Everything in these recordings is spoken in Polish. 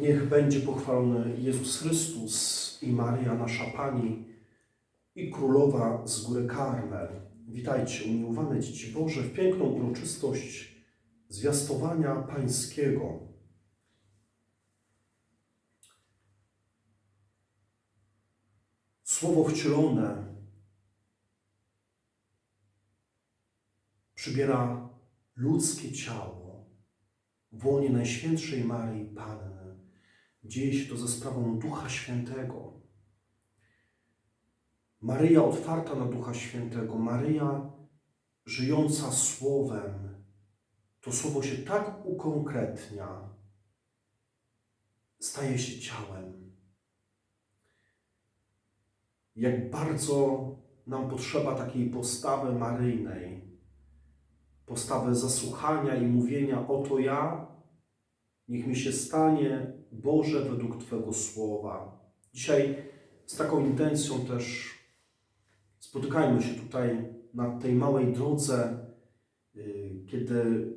Niech będzie pochwalony Jezus Chrystus i Maria, nasza Pani i Królowa z Góry Karmel. Witajcie, umiłowane dzieci Boże, w piękną uroczystość zwiastowania Pańskiego. Słowo wcielone przybiera ludzkie ciało w łonie Najświętszej Maryi Panny. Dzieje się to ze sprawą Ducha Świętego. Maryja otwarta na Ducha Świętego, Maryja żyjąca Słowem, to Słowo się tak ukonkretnia, staje się ciałem. Jak bardzo nam potrzeba takiej postawy maryjnej, postawy zasłuchania i mówienia: Oto ja, niech mi się stanie Boże według Twego słowa. Dzisiaj z taką intencją też spotykajmy się tutaj na tej małej drodze, y, kiedy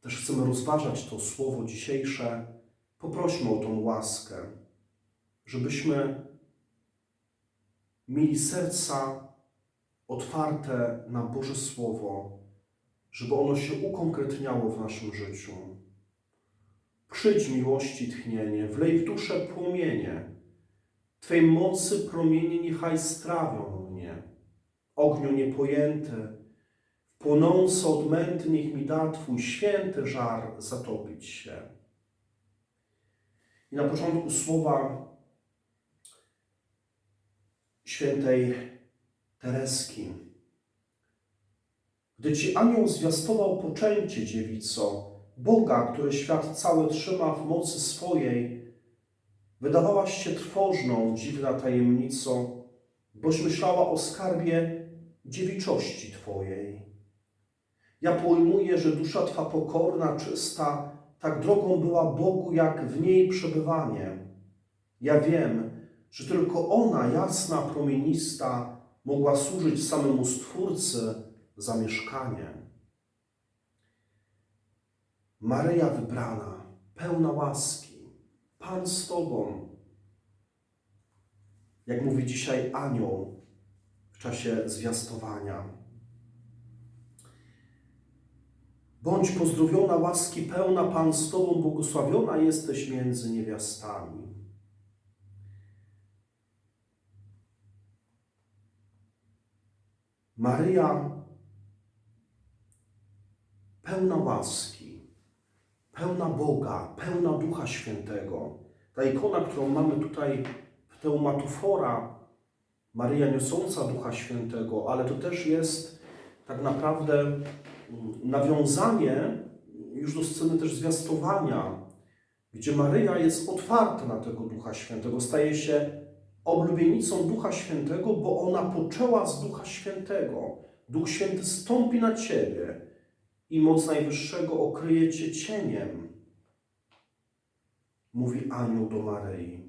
też chcemy rozważać to słowo dzisiejsze. Poprośmy o tą łaskę, żebyśmy mieli serca otwarte na Boże Słowo, żeby ono się ukonkretniało w naszym życiu. Przyjdź miłości tchnienie, wlej w duszę płomienie. Twej mocy promienie niechaj strawią mnie. Ogniu niepojęty, płonący od męty niech mi da Twój święty żar zatopić się. I na początku słowa świętej Tereski. Gdy Ci anioł zwiastował poczęcie, dziewico, Boga, który świat cały trzyma w mocy swojej, wydawałaś się trwożną, dziwna tajemnico, boś myślała o skarbie dziewiczości Twojej. Ja pojmuję, że dusza Twa pokorna, czysta, tak drogą była Bogu, jak w niej przebywanie. Ja wiem, że tylko ona, jasna, promienista, mogła służyć samemu Stwórcy za mieszkanie. Maryja wybrana, pełna łaski, Pan z Tobą. Jak mówi dzisiaj anioł w czasie zwiastowania. Bądź pozdrowiona, łaski pełna, Pan z Tobą, błogosławiona jesteś między niewiastami. Maryja pełna łaski, pełna Boga, pełna Ducha Świętego. Ta ikona, którą mamy tutaj w Teumatofora, Maryja niosąca Ducha Świętego, ale to też jest tak naprawdę mm, nawiązanie już do sceny też zwiastowania, gdzie Maryja jest otwarta na tego Ducha Świętego, staje się oblubienicą Ducha Świętego, bo ona poczęła z Ducha Świętego. Duch Święty stąpi na Ciebie i moc Najwyższego okryje Cię cieniem, mówi anioł do Maryi.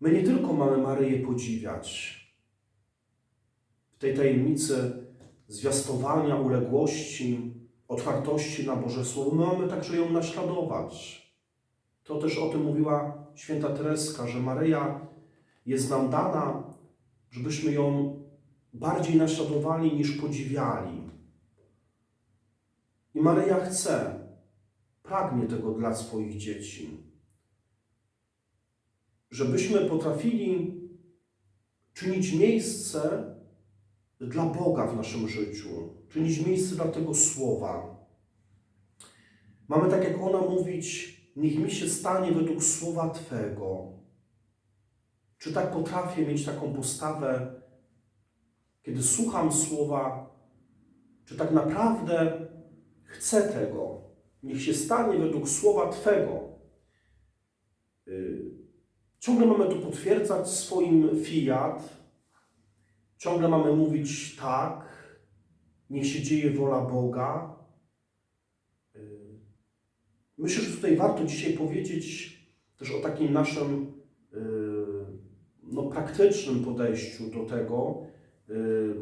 My nie tylko mamy Maryję podziwiać w tej tajemnicy zwiastowania, uległości, otwartości na Boże Słowo, my mamy także ją naśladować. To też o tym mówiła święta Tereska, że Maryja jest nam dana, żebyśmy ją bardziej naśladowali niż podziwiali. I Maryja chce, pragnie tego dla swoich dzieci. Żebyśmy potrafili czynić miejsce dla Boga w naszym życiu, czynić miejsce dla tego słowa. Mamy tak jak ona mówić, niech mi się stanie według słowa Twego. Czy tak potrafię mieć taką postawę, kiedy słucham słowa, czy tak naprawdę chcę tego? Niech się stanie według słowa Twego. Y, ciągle mamy tu potwierdzać swoim fiat, ciągle mamy mówić tak, niech się dzieje wola Boga. Y, myślę, że tutaj warto dzisiaj powiedzieć też o takim naszym y, no, praktycznym podejściu do tego y,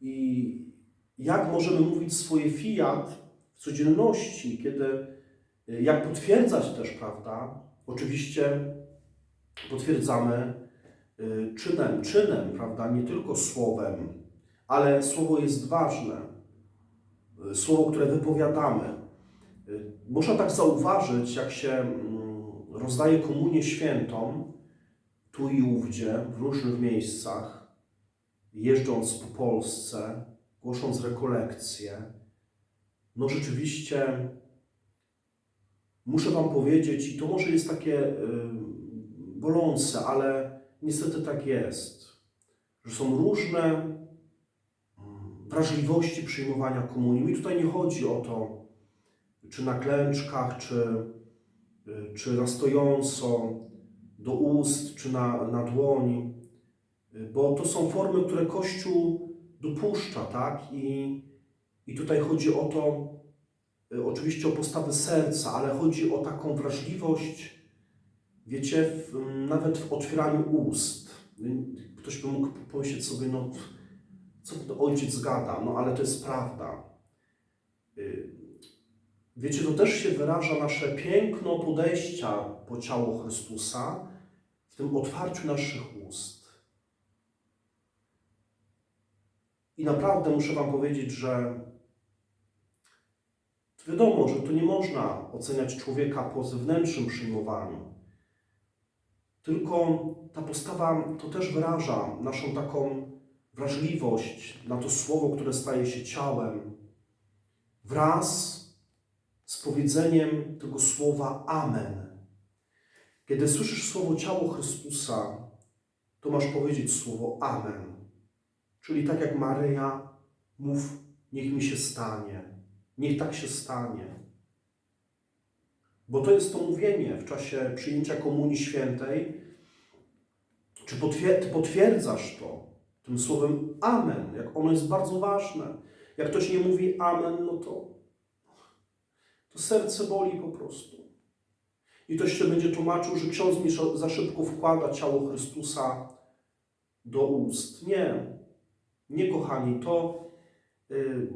i jak możemy mówić swoje fiat w codzienności, kiedy, y, jak potwierdzać też, prawda? Oczywiście potwierdzamy y, czynem, czynem, prawda? Nie tylko słowem, ale słowo jest ważne. Słowo, które wypowiadamy. Można tak zauważyć, jak się mm, rozdaje komunię świętą, tu i ówdzie, w różnych miejscach, jeżdżąc po Polsce, głosząc rekolekcje, no rzeczywiście muszę Wam powiedzieć, i to może jest takie y, bolące, ale niestety tak jest, że są różne mm, wrażliwości przyjmowania komunii. Mi tutaj nie chodzi o to, czy na klęczkach, czy, y, czy na stojąco, do ust, czy na, na dłoni, y, bo to są formy, które Kościół dopuszcza, tak? I, i tutaj chodzi o to, y, oczywiście o postawę serca, ale chodzi o taką wrażliwość, wiecie, w, nawet w otwieraniu ust. Y, Ktoś by mógł pomyśleć sobie, no co to ojciec gada, no ale to jest prawda. Wiecie, to też się wyraża nasze piękno podejścia po ciało Chrystusa w tym otwarciu naszych ust. I naprawdę muszę Wam powiedzieć, że wiadomo, że tu nie można oceniać człowieka po zewnętrznym przyjmowaniu. Tylko ta postawa to też wyraża naszą taką wrażliwość na to słowo, które staje się ciałem, wraz z powiedzeniem tego słowa Amen. Kiedy słyszysz słowo ciało Chrystusa, to masz powiedzieć słowo Amen. Czyli tak jak Maryja, mów, niech mi się stanie. Niech tak się stanie. Bo to jest to mówienie w czasie przyjęcia Komunii Świętej. Czy potwierdzasz to tym słowem Amen, jak ono jest bardzo ważne. Jak ktoś nie mówi Amen, no to, to serce boli po prostu. I ktoś się będzie tłumaczył, że ksiądz mi za szybko wkłada ciało Chrystusa do ust. Nie, nie kochani, to, y,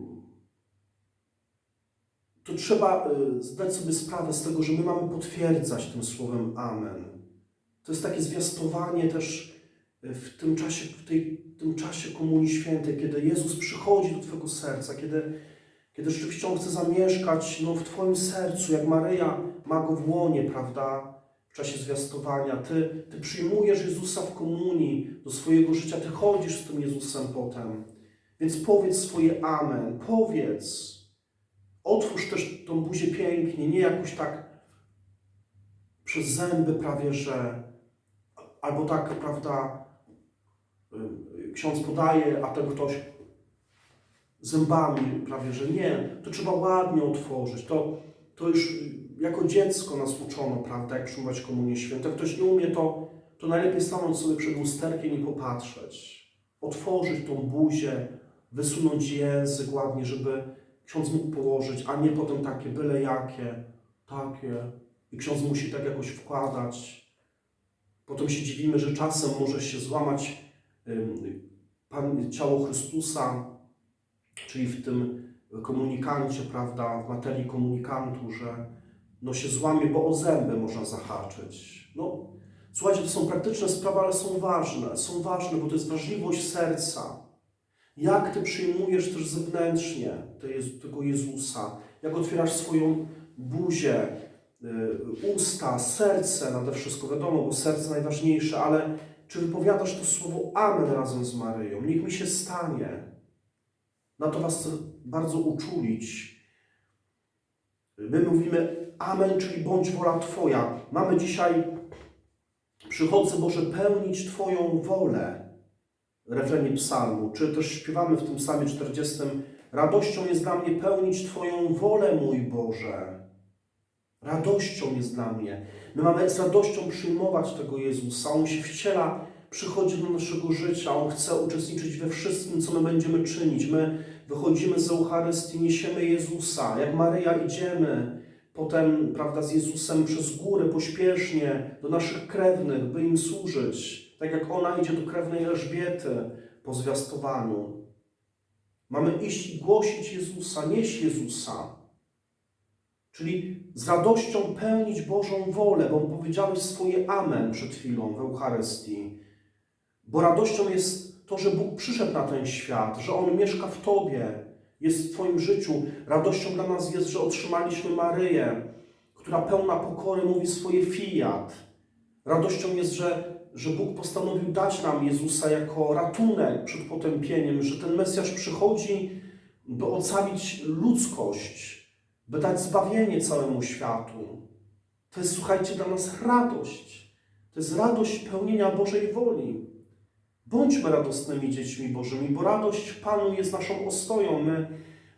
to trzeba y, zdać sobie sprawę z tego, że my mamy potwierdzać tym słowem Amen. To jest takie zwiastowanie też y, w tym czasie, w tej, tym czasie Komunii Świętej, kiedy Jezus przychodzi do Twojego serca, kiedy, kiedy rzeczywiście On chce zamieszkać no, w Twoim sercu, jak Maryja ma Go w łonie, prawda? W czasie zwiastowania. Ty, ty przyjmujesz Jezusa w komunii do swojego życia, Ty chodzisz z tym Jezusem potem. Więc powiedz swoje Amen, powiedz. Otwórz też tą buzię pięknie, nie jakoś tak przez zęby prawie, że albo tak, prawda, ksiądz podaje, a ten ktoś zębami prawie, że nie. To trzeba ładnie otworzyć. To, to już jako dziecko nas uczono, prawda, jak przyjmować komunię świętą. Jak ktoś nie umie, to, to najlepiej stanąć sobie przed lusterkiem i popatrzeć. Otworzyć tą buzię, wysunąć język ładnie, żeby ksiądz mógł położyć, a nie potem takie byle jakie, takie. I ksiądz musi tak jakoś wkładać. Potem się dziwimy, że czasem może się złamać Pan, ciało Chrystusa, czyli w tym komunikancie, prawda, w materii komunikantu, że no się złamie, bo o zęby można zahaczyć. No, słuchajcie, to są praktyczne sprawy, ale są ważne. Są ważne, bo to jest wrażliwość serca. Jak Ty przyjmujesz też zewnętrznie tego Jezusa, jak otwierasz swoją buzię, y, usta, serce nade wszystko, wiadomo, bo serce najważniejsze, ale czy wypowiadasz to słowo Amen razem z Maryją? Niech mi się stanie. Na to Was bardzo uczulić. My mówimy Amen, czyli bądź wola Twoja. Mamy dzisiaj, przychodzę Boże, pełnić Twoją wolę. Refrenie psalmu, czy też śpiewamy w tym psalmie 40. Radością jest dla mnie pełnić Twoją wolę, mój Boże. Radością jest dla mnie. My mamy z radością przyjmować tego Jezusa. On się wciela, przychodzi do naszego życia. On chce uczestniczyć we wszystkim, co my będziemy czynić. My wychodzimy z Eucharystii, niesiemy Jezusa. Jak Maryja idziemy potem, prawda, z Jezusem przez górę, pośpiesznie do naszych krewnych, by im służyć. Tak jak ona idzie do krewnej Elżbiety po zwiastowaniu. Mamy iść i głosić Jezusa, nieść Jezusa. Czyli z radością pełnić Bożą wolę, bo powiedziałeś swoje amen przed chwilą w Eucharystii. Bo radością jest to, że Bóg przyszedł na ten świat, że On mieszka w Tobie, jest w Twoim życiu. Radością dla nas jest, że otrzymaliśmy Maryję, która pełna pokory mówi swoje fiat. Radością jest, że, że Bóg postanowił dać nam Jezusa jako ratunek przed potępieniem, że ten Mesjasz przychodzi, by ocalić ludzkość, by dać zbawienie całemu światu. To jest, słuchajcie, dla nas radość. To jest radość pełnienia Bożej woli. Bądźmy radosnymi dziećmi Bożymi, bo radość w Panu jest naszą ostoją. My,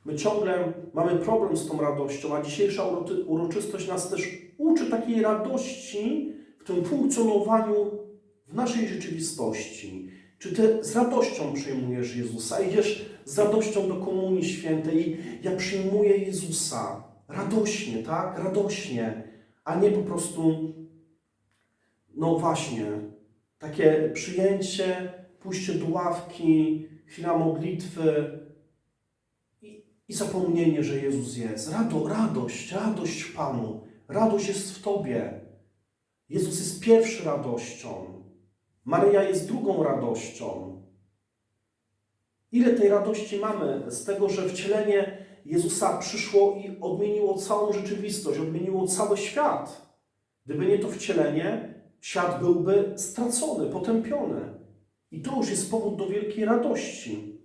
my ciągle mamy problem z tą radością, a dzisiejsza uroczy- uroczystość nas też uczy takiej radości w tym funkcjonowaniu w naszej rzeczywistości. Czy ty z radością przyjmujesz Jezusa? Idziesz z radością do Komunii Świętej i ja przyjmuję Jezusa radośnie, tak? Radośnie, a nie po prostu, no właśnie, takie przyjęcie, pójście do ławki, chwila modlitwy i, i zapomnienie, że Jezus jest. Rado, radość, radość Panu. Radość jest w Tobie. Jezus jest pierwszy radością. Maryja jest drugą radością. Ile tej radości mamy z tego, że wcielenie Jezusa przyszło i odmieniło całą rzeczywistość, odmieniło cały świat. Gdyby nie to wcielenie, świat byłby stracony, potępiony. I to już jest powód do wielkiej radości.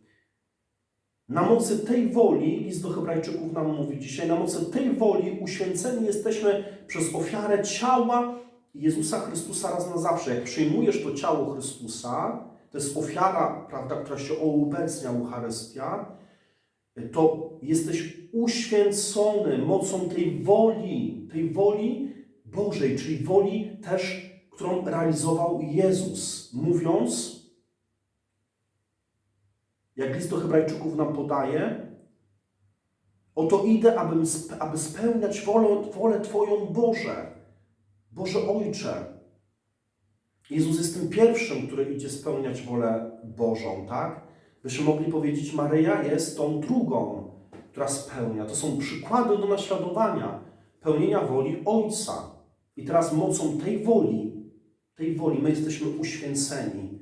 Na mocy tej woli, list do Hebrajczyków nam mówi dzisiaj, na mocy tej woli uświęceni jesteśmy przez ofiarę ciała Jezusa Chrystusa raz na zawsze. Jak przyjmujesz to ciało Chrystusa, to jest ofiara, prawda, która się uobecnia, Eucharystia, to jesteś uświęcony mocą tej woli, tej woli Bożej, czyli woli też, którą realizował Jezus, mówiąc, jak list do Hebrajczyków nam podaje, oto idę, abym, aby spełniać wolę, wolę Twoją Boże, Boże Ojcze. Jezus jest tym pierwszym, który idzie spełniać wolę Bożą, tak? Byśmy mogli powiedzieć, Maryja jest tą drugą, która spełnia. To są przykłady do naśladowania, pełnienia woli Ojca. I teraz mocą tej woli, tej woli my jesteśmy uświęceni.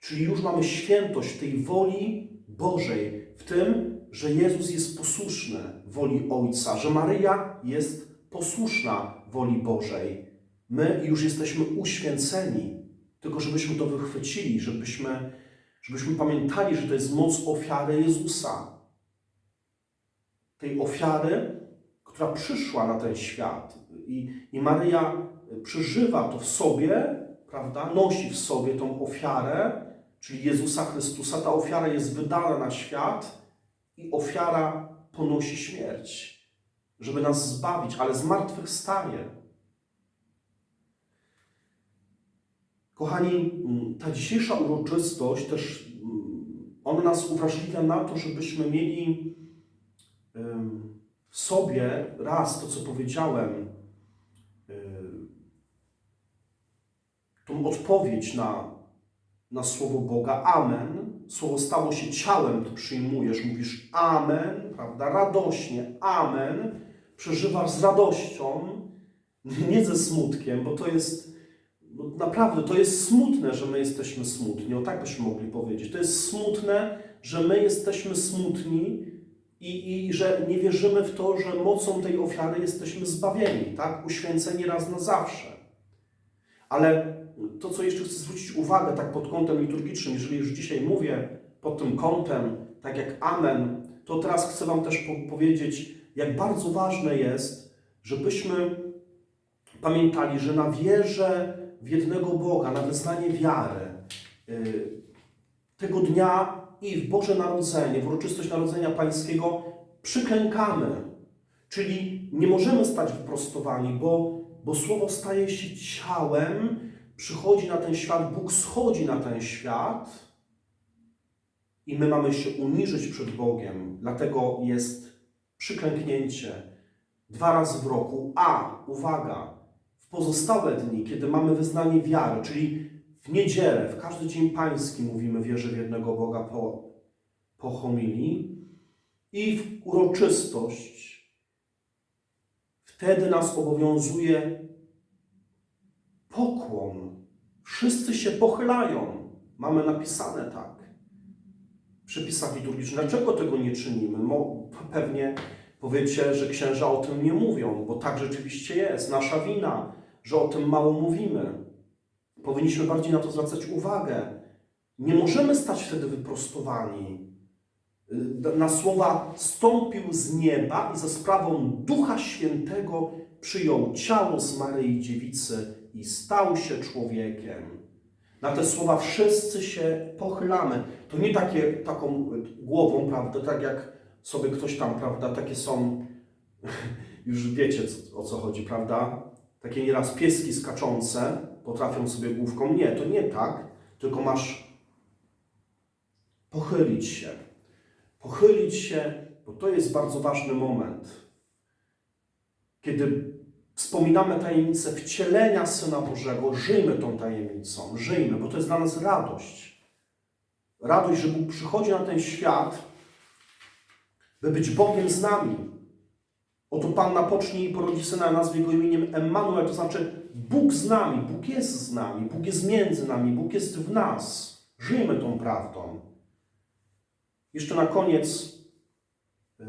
Czyli już mamy świętość tej woli Bożej w tym, że Jezus jest posłuszny woli Ojca, że Maryja jest posłuszna woli Bożej. My już jesteśmy uświęceni, tylko żebyśmy to wychwycili, żebyśmy, żebyśmy pamiętali, że to jest moc ofiary Jezusa. Tej ofiary, która przyszła na ten świat. I, i Maryja przeżywa to w sobie, prawda? Nosi w sobie tą ofiarę, czyli Jezusa Chrystusa. Ta ofiara jest wydana na świat i ofiara ponosi śmierć, żeby nas zbawić, ale zmartwychwstaje. Kochani, mm, ta dzisiejsza uroczystość też mm, ona nas uwrażliwia na to, żebyśmy mieli w sobie raz to, co powiedziałem, tą odpowiedź na, na słowo Boga, Amen. Słowo stało się ciałem, ty przyjmujesz, mówisz Amen, prawda? Radośnie, Amen. Przeżywasz z radością, nie ze smutkiem, bo to jest no naprawdę, to jest smutne, że my jesteśmy smutni. O tak byśmy mogli powiedzieć. To jest smutne, że my jesteśmy smutni i, i że nie wierzymy w to, że mocą tej ofiary jesteśmy zbawieni, tak? Uświęceni raz na zawsze. Ale to, co jeszcze chcę zwrócić uwagę, tak pod kątem liturgicznym, jeżeli już dzisiaj mówię pod tym kątem, tak jak Amen, to teraz chcę Wam też po powiedzieć, jak bardzo ważne jest, żebyśmy pamiętali, że na wierze w jednego Boga, na wyznanie wiary, y, tego dnia i w Boże Narodzenie, w uroczystość Narodzenia Pańskiego przyklękamy. Czyli nie możemy stać wyprostowani, bo, bo Słowo staje się ciałem, przychodzi na ten świat, Bóg schodzi na ten świat i my mamy się uniżyć przed Bogiem. Dlatego jest przyklęknięcie dwa razy w roku, a uwaga, w pozostałe dni, kiedy mamy wyznanie wiary, czyli w niedzielę, w każdy dzień pański mówimy wierzę w jednego Boga po, po homilii i w uroczystość wtedy nas obowiązuje pokłon. Wszyscy się pochylają. Mamy napisane tak w przepisach liturgicznych. Dlaczego tego nie czynimy? Mo, pewnie powiecie, że księża o tym nie mówią, bo tak rzeczywiście jest. Nasza wina, że o tym mało mówimy. Powinniśmy bardziej na to zwracać uwagę. Nie możemy stać wtedy wyprostowani. Y, Na słowa stąpił z nieba i za sprawą Ducha Świętego przyjął ciało z Maryi Dziewicy i stał się człowiekiem. Na te słowa wszyscy się pochylamy. To nie takie, taką głową, prawda, tak jak sobie ktoś tam, prawda, takie są, już wiecie o co chodzi, prawda? Takie nieraz pieski skaczące potrafią sobie główką. Nie, to nie tak, tylko masz pochylić się. Pochylić się, bo to jest bardzo ważny moment. Kiedy wspominamy tajemnicę wcielenia Syna Bożego, żyjmy tą tajemnicą, żyjmy, bo to jest dla nas radość. Radość, że Bóg przychodzi na ten świat, by być Bogiem z nami. Oto Panna pocznie i porodzi Syna, nazwie Go imieniem Emmanuel, to znaczy Bóg z nami, Bóg jest z nami, Bóg jest między nami, Bóg jest w nas. Żyjmy tą prawdą. Jeszcze na koniec, y,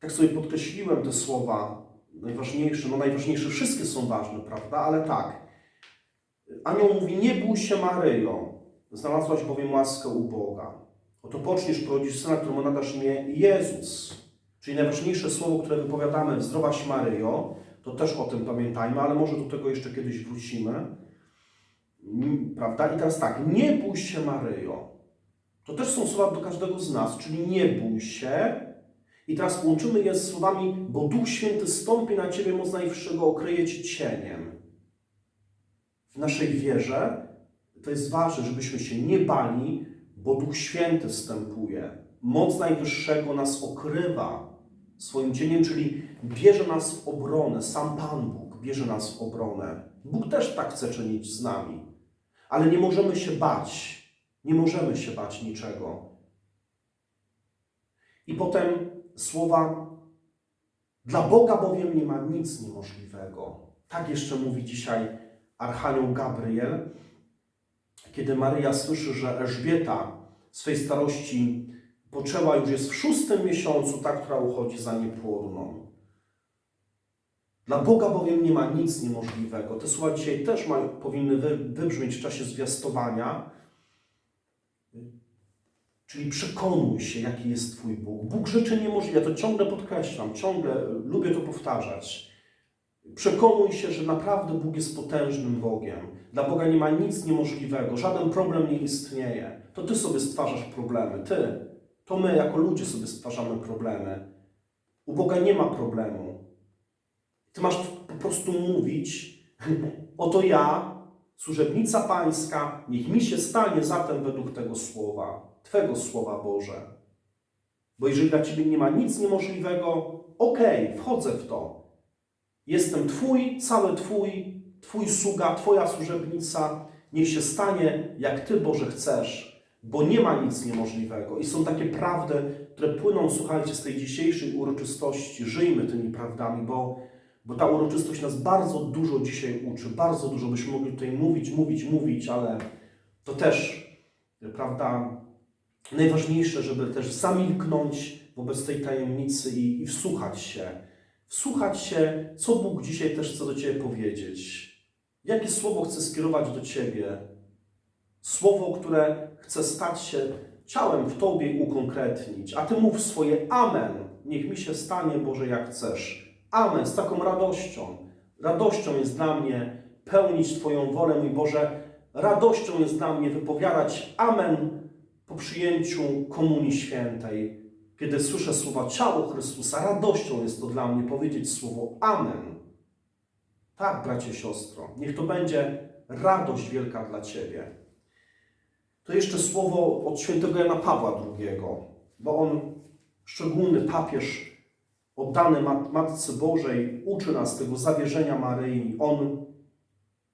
tak sobie podkreśliłem te słowa, najważniejsze, no najważniejsze, wszystkie są ważne, prawda, ale tak. Anioł mówi, nie bój się Maryjo, znalazłaś bowiem łaskę u Boga. Oto poczniesz porodzić syna, któremu nadasz imię Jezus. Czyli najważniejsze słowo, które wypowiadamy, zdrowaś Maryjo, to też o tym pamiętajmy, ale może do tego jeszcze kiedyś wrócimy. Mm, Prawda? I teraz tak, nie bój się Maryjo. To też są słowa do każdego z nas, czyli nie bój się. I teraz połączymy je z słowami, bo Duch Święty stąpi na Ciebie, moc Najwyższego okryje Cię cieniem. W naszej wierze to jest ważne, żebyśmy się nie bali, bo Duch Święty wstępuje. Moc Najwyższego nas okrywa swoim cieniem, czyli bierze nas w obronę. Sam Pan Bóg bierze nas w obronę. Bóg też tak chce czynić z nami. Ale nie możemy się bać. Nie możemy się bać niczego. I potem słowa dla Boga bowiem nie ma nic niemożliwego. Tak jeszcze mówi dzisiaj Archanioł Gabriel, kiedy Maryja słyszy, że Elżbieta swej starości poczęła, już jest w szóstym miesiącu, ta, która uchodzi za niepłodną. Dla Boga bowiem nie ma nic niemożliwego. Te słowa dzisiaj też mają, powinny wy, wybrzmieć w czasie zwiastowania. Czyli przekonuj się, jaki jest Twój Bóg. Bóg rzeczy niemożliwe. Ja to ciągle podkreślam, ciągle lubię to powtarzać. Przekonuj się, że naprawdę Bóg jest potężnym Bogiem. Dla Boga nie ma nic niemożliwego, żaden problem nie istnieje. To Ty sobie stwarzasz problemy, Ty. To my, jako ludzie, sobie stwarzamy problemy. U Boga nie ma problemu. Ty masz po prostu mówić, oto ja, służebnica Pańska, niech mi się stanie zatem według tego słowa, Twego słowa Boże. Bo jeżeli dla Ciebie nie ma nic niemożliwego, okej, wchodzę w to. Jestem Twój, cały Twój, Twój sługa, Twoja służebnica. Niech się stanie, jak Ty, Boże, chcesz, bo nie ma nic niemożliwego. I są takie prawdy, które płyną, słuchajcie, z tej dzisiejszej uroczystości. Żyjmy tymi prawdami, bo, bo ta uroczystość nas bardzo dużo dzisiaj uczy. Bardzo dużo byśmy mogli tutaj mówić, mówić, mówić, ale to też, prawda, najważniejsze, żeby też zamilknąć wobec tej tajemnicy i, i wsłuchać się. Wsłuchać się, co Bóg dzisiaj też chce do Ciebie powiedzieć. Jakie słowo chce skierować do Ciebie? Słowo, które chce stać się ciałem w Tobie i ukonkretnić. A Ty mów swoje Amen. Niech mi się stanie, Boże, jak chcesz. Amen. Z taką radością. Radością jest dla mnie pełnić Twoją wolę, mój Boże. Radością jest dla mnie wypowiadać Amen po przyjęciu Komunii Świętej. Kiedy słyszę słowa ciało Chrystusa, radością jest to dla mnie powiedzieć słowo Amen. Tak, bracie, siostro, niech to będzie radość wielka dla Ciebie. To jeszcze słowo od świętego Jana Pawła II, bo on, szczególny papież, oddany Mat- Matce Bożej, uczy nas tego zawierzenia Maryi. On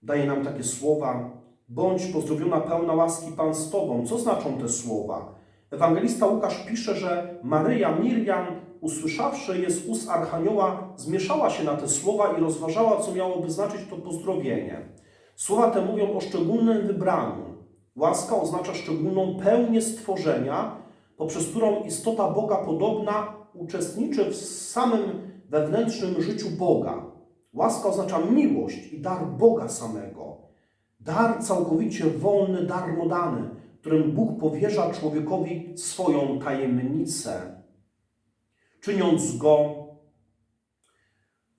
daje nam takie słowa, bądź pozdrowiona pełna łaski Pan z Tobą. Co znaczą te słowa? Ewangelista Łukasz pisze, że Maryja Miriam, usłyszawszy je z ust Archanioła, zmieszała się na te słowa i rozważała, co miałoby znaczyć to pozdrowienie. Słowa te mówią o szczególnym wybraniu. Łaska oznacza szczególną pełnię stworzenia, poprzez którą istota Boga podobna uczestniczy w samym wewnętrznym życiu Boga. Łaska oznacza miłość i dar Boga samego. Dar całkowicie wolny, darmodany, którym Bóg powierza człowiekowi swoją tajemnicę, czyniąc go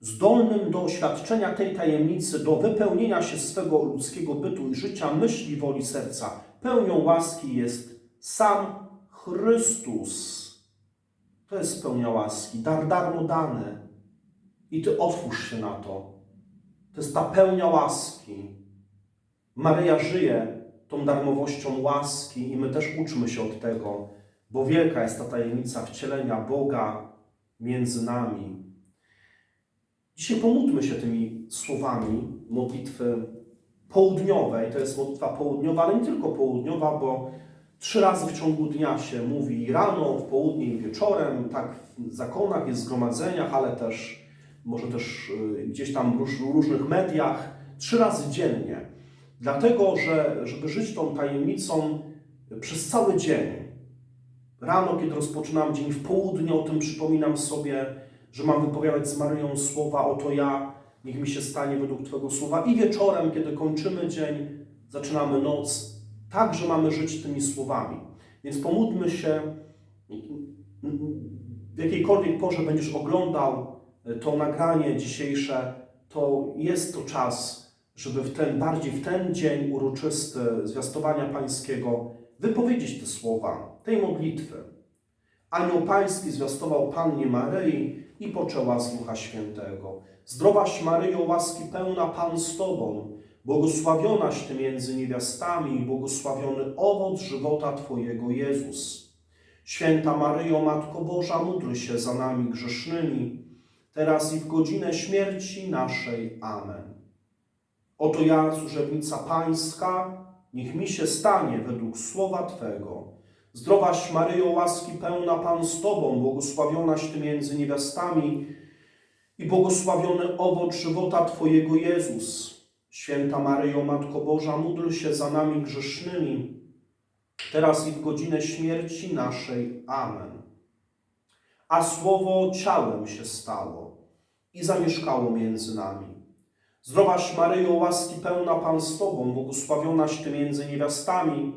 zdolnym do oświadczenia tej tajemnicy, do wypełnienia się swego ludzkiego bytu i życia, myśli, woli serca. Pełnią łaski jest sam Chrystus. To jest pełnia łaski, dar darmo dany. I Ty otwórz się na to. To jest ta pełnia łaski. Maryja żyje tą darmowością łaski i my też uczmy się od tego, bo wielka jest ta tajemnica wcielenia Boga między nami. Dzisiaj pomódlmy się tymi słowami modlitwy południowej. To jest modlitwa południowa, ale nie tylko południowa, bo trzy razy w ciągu dnia się mówi rano, w południe i wieczorem. Tak w zakonach w zgromadzeniach, ale też może też y, gdzieś tam w róż- różnych mediach. Trzy razy dziennie. Dlatego, że żeby żyć tą tajemnicą przez cały dzień. Rano, kiedy rozpoczynam dzień, w południe o tym przypominam sobie, że mam wypowiadać z Maryją słowa, oto ja, niech mi się stanie według Twojego słowa. I wieczorem, kiedy kończymy dzień, zaczynamy noc, także mamy żyć tymi słowami. Więc pomódlmy się, w jakiejkolwiek porze będziesz oglądał to nagranie dzisiejsze, to jest to czas, żeby w ten, bardziej w ten dzień uroczysty zwiastowania Pańskiego wypowiedzieć te słowa, tej modlitwy. Anioł Pański zwiastował Pannie Maryi i poczęła z Ducha Świętego. Zdrowaś Maryjo, łaski pełna Pan z Tobą, błogosławionaś Ty między niewiastami i błogosławiony owoc żywota Twojego Jezus. Święta Maryjo, Matko Boża, módl się za nami grzesznymi, teraz i w godzinę śmierci naszej. Amen. Oto ja, służebnica Pańska, niech mi się stanie według słowa Twego. Zdrowaś Maryjo, łaski pełna Pan z Tobą, błogosławionaś Ty między niewiastami i błogosławiony owoc żywota Twojego Jezus. Święta Maryjo, Matko Boża, módl się za nami grzesznymi, teraz i w godzinę śmierci naszej. Amen. A Słowo ciałem się stało i zamieszkało między nami. Zdrowaś Maryjo, łaski pełna Pan z Tobą, błogosławionaś Ty między niewiastami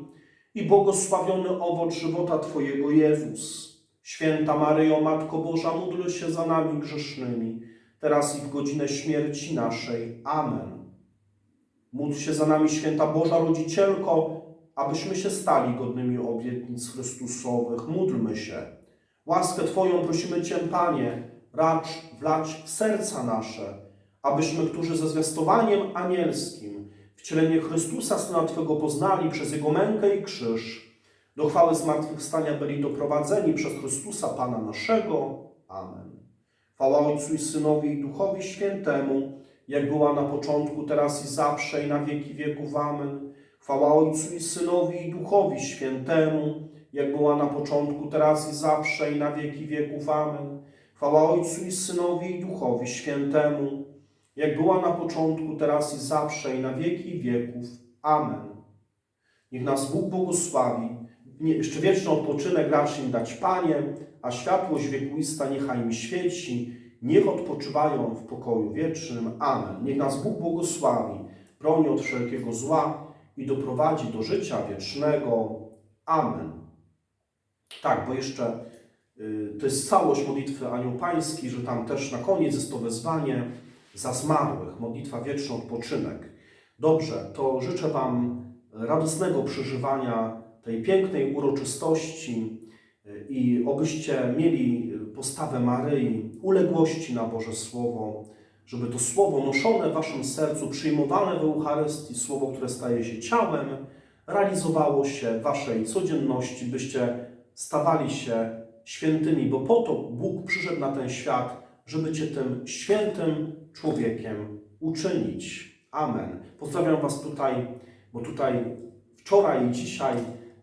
i błogosławiony owoc żywota Twojego Jezus. Święta Maryjo, Matko Boża, módl się za nami grzesznymi, teraz i w godzinę śmierci naszej. Amen. Módl się za nami, Święta Boża Rodzicielko, abyśmy się stali godnymi obietnic Chrystusowych. Módlmy się. Łaskę Twoją prosimy Cię, Panie, racz wlać w serca nasze, abyśmy, którzy ze zwiastowaniem anielskim wcielenie Chrystusa, Syna Twego poznali przez Jego mękę i krzyż, do chwały zmartwychwstania byli doprowadzeni przez Chrystusa Pana naszego. Amen. Chwała Ojcu i Synowi i Duchowi Świętemu, jak była na początku, teraz i zawsze i na wieki wieków. Amen. Chwała Ojcu i Synowi i Duchowi Świętemu, jak była na początku, teraz i zawsze i na wieki wieków. Amen. Chwała Ojcu i Synowi i Duchowi Świętemu, jak była na początku, teraz i zawsze i na wieki wieków. Amen. Niech nas Bóg błogosławi, jeszcze wieczny odpoczynek racz im dać Panie, a światłość wiekuista niechaj im świeci, niech odpoczywają w pokoju wiecznym. Amen. Niech nas Bóg błogosławi, broni od wszelkiego zła i doprowadzi do życia wiecznego. Amen. Tak, bo jeszcze y, to jest całość modlitwy Anioł Pański, że tam też na koniec jest to wezwanie za zmarłych, modlitwa wieczny odpoczynek. Dobrze, to życzę Wam radosnego przeżywania tej pięknej uroczystości y, i obyście mieli postawę Maryi, uległości na Boże Słowo, żeby to Słowo noszone w Waszym sercu, przyjmowane w Eucharystii, Słowo, które staje się ciałem, realizowało się w Waszej codzienności, byście stawali się świętymi, bo po to Bóg przyszedł na ten świat, żeby Cię tym świętym człowiekiem uczynić. Amen. Pozdrawiam Was tutaj, bo tutaj wczoraj i dzisiaj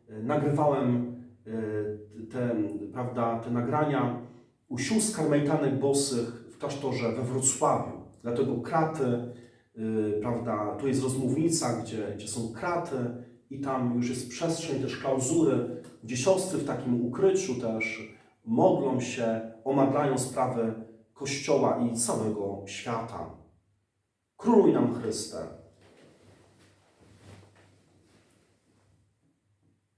y, nagrywałem y, te, prawda, te nagrania u sióstr karmelitanek bosych w klasztorze we Wrocławiu. Dlatego kraty, y, prawda, tu jest rozmównica, gdzie, gdzie są kraty i tam już jest przestrzeń, też klauzury, gdzie siostry w takim ukryciu też modlą się, omadlają sprawy Kościoła i całego świata. Króluj nam Chryste.